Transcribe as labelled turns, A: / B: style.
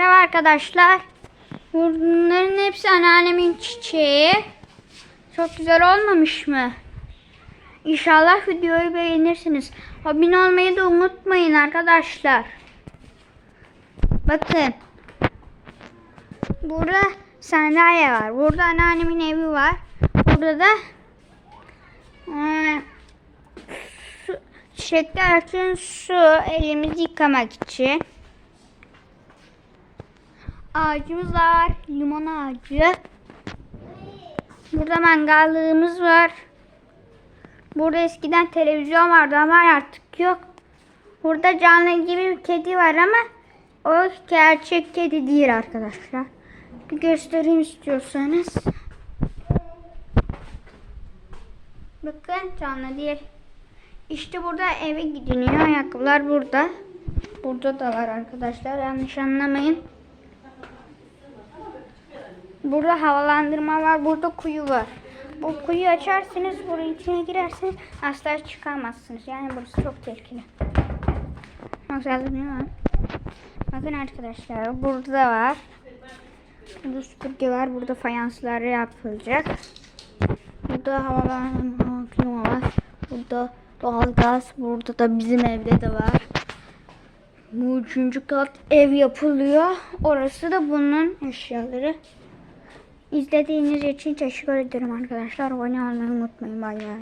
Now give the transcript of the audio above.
A: Merhaba arkadaşlar. Bunların hepsi anneannemin çiçeği. Çok güzel olmamış mı? İnşallah videoyu beğenirsiniz. Abone olmayı da unutmayın arkadaşlar. Bakın. Burada sandalye var. Burada anneannemin evi var. Burada da eee, su, su elimizi yıkamak için. Ağacımız var. Limon ağacı. Burada mangallığımız var. Burada eskiden televizyon vardı ama artık yok. Burada canlı gibi bir kedi var ama o gerçek kedi değil arkadaşlar. Bir göstereyim istiyorsanız. Bakın canlı değil. İşte burada eve gidiliyor. Ayakkabılar burada. Burada da var arkadaşlar. Yanlış anlamayın. Burada havalandırma var. Burada kuyu var. Bu kuyu açarsınız, buraya içine girersiniz asla çıkamazsınız. Yani burası çok tehlikeli. Değil mi? Bakın arkadaşlar burada var. Burada süpürge var. Burada fayanslar yapılacak. Burada havalandırma klima var. Burada doğalgaz. Burada da bizim evde de var. Bu üçüncü kat ev yapılıyor. Orası da bunun eşyaları. İzlediğiniz için teşekkür ederim arkadaşlar. Abone olmayı unutmayın. Bay bay.